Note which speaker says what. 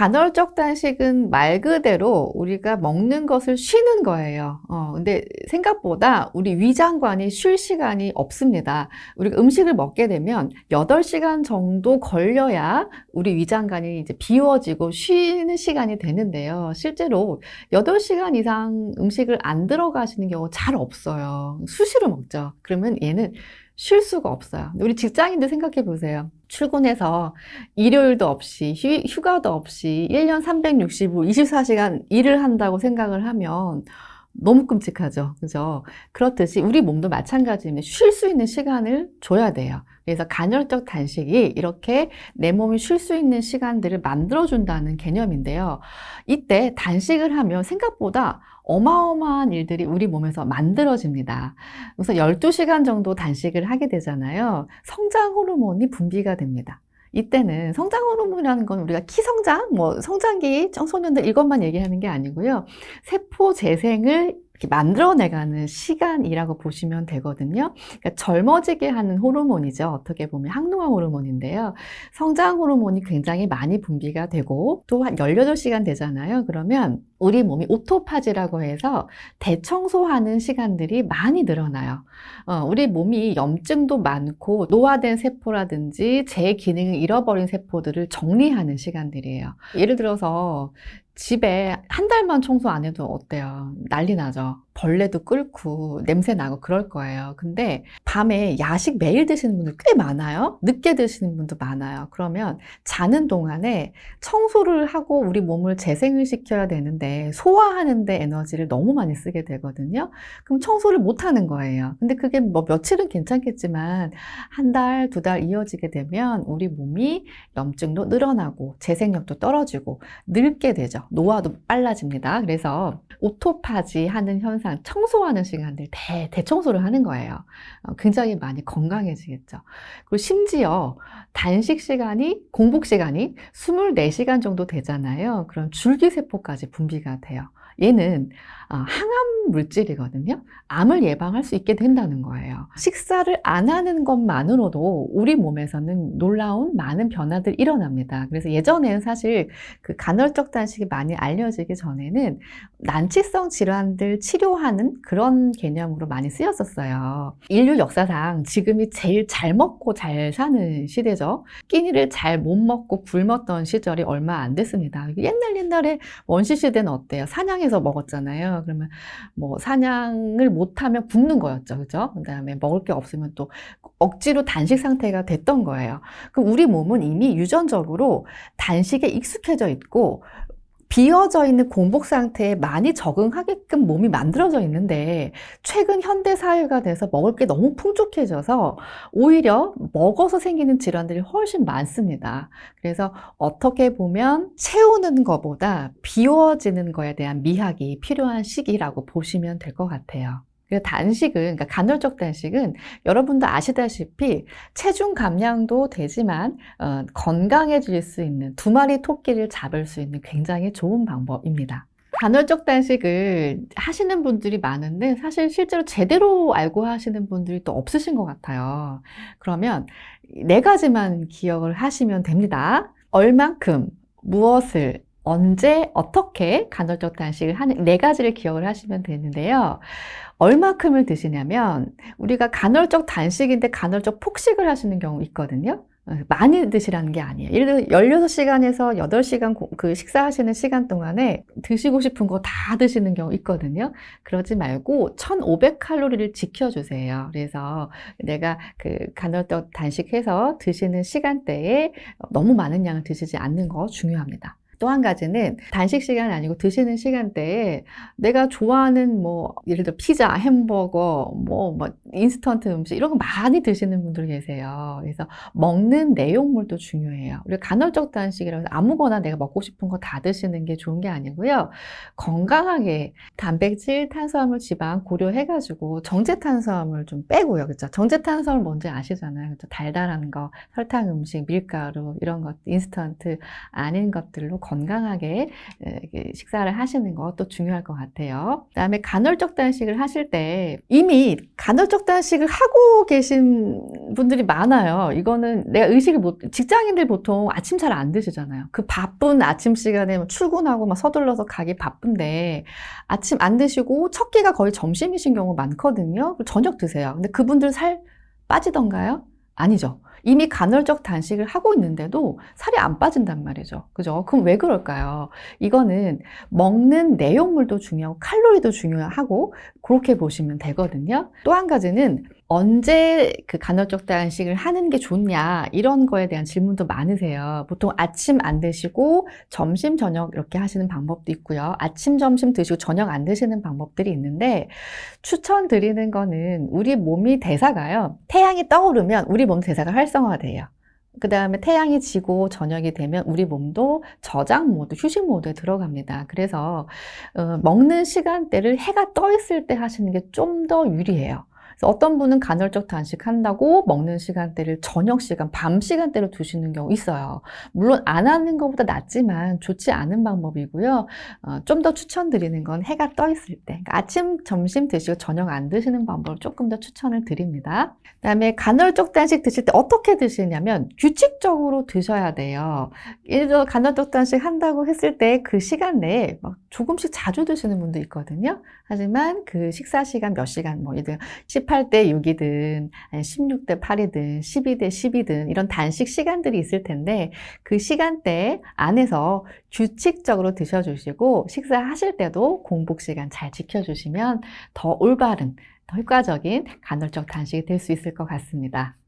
Speaker 1: 간헐적 단식은 말 그대로 우리가 먹는 것을 쉬는 거예요. 어, 근데 생각보다 우리 위장관이 쉴 시간이 없습니다. 우리가 음식을 먹게 되면 8시간 정도 걸려야 우리 위장관이 이제 비워지고 쉬는 시간이 되는데요. 실제로 8시간 이상 음식을 안 들어가시는 경우 잘 없어요. 수시로 먹죠. 그러면 얘는 쉴 수가 없어요. 우리 직장인들 생각해 보세요. 출근해서 일요일도 없이 휴, 휴가도 없이 1년 365, 24시간 일을 한다고 생각을 하면 너무 끔찍하죠. 그죠? 그렇듯이 우리 몸도 마찬가지입니다. 쉴 수 있는 시간을 줘야 돼요. 그래서 간헐적 단식이 이렇게 내 몸이 쉴 수 있는 시간들을 만들어준다는 개념인데요. 이때 단식을 하면 생각보다 어마어마한 일들이 우리 몸에서 만들어집니다. 그래서 12시간 정도 단식을 하게 되잖아요. 성장 호르몬이 분비가 됩니다. 이때는 성장 호르몬이라는 건 우리가 키 성장, 뭐 성장기 청소년들 이것만 얘기하는 게 아니고요. 세포 재생을 이렇게 만들어내가는 시간이라고 보시면 되거든요. 그러니까 젊어지게 하는 호르몬이죠. 어떻게 보면 항노화 호르몬인데요. 성장 호르몬이 굉장히 많이 분비가 되고 또 한 18시간 되잖아요. 그러면 우리 몸이 오토파지라고 해서 대청소하는 시간들이 많이 늘어나요. 어, 우리 몸이 염증도 많고 노화된 세포라든지 제 기능을 잃어버린 세포들을 정리하는 시간들이에요. 예를 들어서 집에 한 달만 청소 안 해도 어때요? 난리 나죠. 벌레도 끓고 냄새 나고 그럴 거예요. 근데 밤에 야식 매일 드시는 분들 꽤 많아요. 늦게 드시는 분도 많아요. 그러면 자는 동안에 청소를 하고 우리 몸을 재생을 시켜야 되는데 소화하는데 에너지를 너무 많이 쓰게 되거든요. 그럼 청소를 못 하는 거예요. 근데 그게 뭐 며칠은 괜찮겠지만 한 달, 두 달 이어지게 되면 우리 몸이 염증도 늘어나고 재생력도 떨어지고 늙게 되죠. 노화도 빨라집니다. 그래서 오토파지 하는 현상, 청소하는 시간들 대, 대청소를 하는 거예요. 어, 굉장히 많이 건강해지겠죠. 그리고 심지어 단식 시간이, 공복 시간이 24시간 정도 되잖아요. 그럼 줄기세포까지 분비가 돼요. 얘는 어, 항암 물질이거든요. 암을 예방할 수 있게 된다는 거예요. 식사를 안 하는 것만으로도 우리 몸에서는 놀라운 많은 변화들이 일어납니다. 그래서 예전에는 사실 그 간헐적 단식이 많이 알려지기 전에는 난치성 질환들 치료하는 그런 개념으로 많이 쓰였었어요. 인류 역사상 지금이 제일 잘 먹고 잘 사는 시대죠. 끼니를 잘 못 먹고 굶었던 시절이 얼마 안 됐습니다. 옛날 옛날에 원시 시대는 어때요? 사냥해서 먹었잖아요. 그러면 뭐 사냥을 못하면 굶는 거였죠. 그죠? 그 다음에 먹을 게 없으면 또 억지로 단식 상태가 됐던 거예요. 그럼 우리 몸은 이미 유전적으로 단식에 익숙해져 있고 비어져 있는 공복 상태에 많이 적응하게끔 몸이 만들어져 있는데 최근 현대 사회가 돼서 먹을 게 너무 풍족해져서 오히려 먹어서 생기는 질환들이 훨씬 많습니다. 그래서 어떻게 보면 채우는 것보다 비워지는 거에 대한 미학이 필요한 시기라고 보시면 될 것 같아요. 그래서 단식은, 그러니까 간헐적 단식은 여러분도 아시다시피 체중 감량도 되지만 어, 건강해질 수 있는 두 마리 토끼를 잡을 수 있는 굉장히 좋은 방법입니다. 간헐적 단식을 하시는 분들이 많은데 사실 실제로 제대로 알고 하시는 분들이 또 없으신 것 같아요. 그러면 네 가지만 기억을 하시면 됩니다. 얼만큼, 무엇을, 언제, 어떻게 간헐적 단식을 하는 네 가지를 기억을 하시면 되는데요. 얼마큼을 드시냐면 우리가 간헐적 단식인데 간헐적 폭식을 하시는 경우 있거든요. 어, 많이 드시라는 게 아니에요. 예를 들어 16시간에서 8시간 그 식사하시는 시간 동안에 드시고 싶은 거 다 드시는 경우 있거든요. 그러지 말고 1500칼로리를 지켜주세요. 그래서 내가 그 간헐적 단식해서 드시는 시간대에 너무 많은 양을 드시지 않는 거 중요합니다. 또 한 가지는 단식 시간 아니고 드시는 시간대에 내가 좋아하는 뭐 예를 들어 피자, 햄버거, 뭐, 뭐 인스턴트 음식 이런 거 많이 드시는 분들 계세요. 그래서 먹는 내용물도 중요해요. 우리 간헐적 단식이라고 해서 아무거나 내가 먹고 싶은 거 다 드시는 게 좋은 게 아니고요. 건강하게 단백질, 탄수화물, 지방 고려해가지고 정제 탄수화물 좀 빼고요. 그죠? 정제 탄수화물 뭔지 아시잖아요. 그죠? 달달한 거, 설탕 음식, 밀가루 이런 것, 인스턴트 아닌 것들로 건강하게 식사를 하시는 것도 중요할 것 같아요. 그다음에 간헐적 단식을 하실 때 이미 간헐적 단식을 하고 계신 분들이 많아요. 이거는 내가 의식을 못 직장인들 보통 아침 잘 안 드시잖아요. 그 바쁜 아침 시간에 뭐 출근하고 막 서둘러서 가기 바쁜데 아침 안 드시고 첫 끼가 거의 점심이신 경우 많거든요. 저녁 드세요. 근데 그분들 살 빠지던가요? 아니죠. 이미 간헐적 단식을 하고 있는데도 살이 안 빠진단 말이죠. 그죠? 그럼 왜 그럴까요? 이거는 먹는 내용물도 중요하고 칼로리도 중요하고 그렇게 보시면 되거든요. 또 한 가지는 언제 그 간헐적 단식을 하는 게 좋냐 이런 거에 대한 질문도 많으세요. 보통 아침 안 드시고 점심 저녁 이렇게 하시는 방법도 있고요. 아침 점심 드시고 저녁 안 드시는 방법들이 있는데 추천드리는 거는 우리 몸이 대사가요. 태양이 떠오르면 우리 몸 대사가 활성화돼요. 그 다음에 태양이 지고 저녁이 되면 우리 몸도 저장 모드, 휴식 모드에 들어갑니다. 그래서 어, 먹는 시간대를 해가 떠 있을 때 하시는 게 좀 더 유리해요. 어떤 분은 간헐적 단식 한다고 먹는 시간대를 저녁 시간, 밤 시간대로 두시는 경우 있어요. 물론 안 하는 것보다 낫지만 좋지 않은 방법이고요. 어, 좀 더 추천드리는 건 해가 떠 있을 때. 그러니까 아침, 점심 드시고 저녁 안 드시는 방법을 조금 더 추천을 드립니다. 그 다음에 간헐적 단식 드실 때 어떻게 드시냐면 규칙적으로 드셔야 돼요. 예를 들어 간헐적 단식 한다고 했을 때 그 시간 내에 막 조금씩 자주 드시는 분도 있거든요. 하지만 그 식사 시간 몇 시간, 뭐, 예를 들어 18대 6이든, 16대 8이든, 12대 10이든, 이런 단식 시간들이 있을 텐데, 그 시간대 안에서 규칙적으로 드셔주시고, 식사하실 때도 공복 시간 잘 지켜주시면 더 올바른, 더 효과적인 간헐적 단식이 될 수 있을 것 같습니다.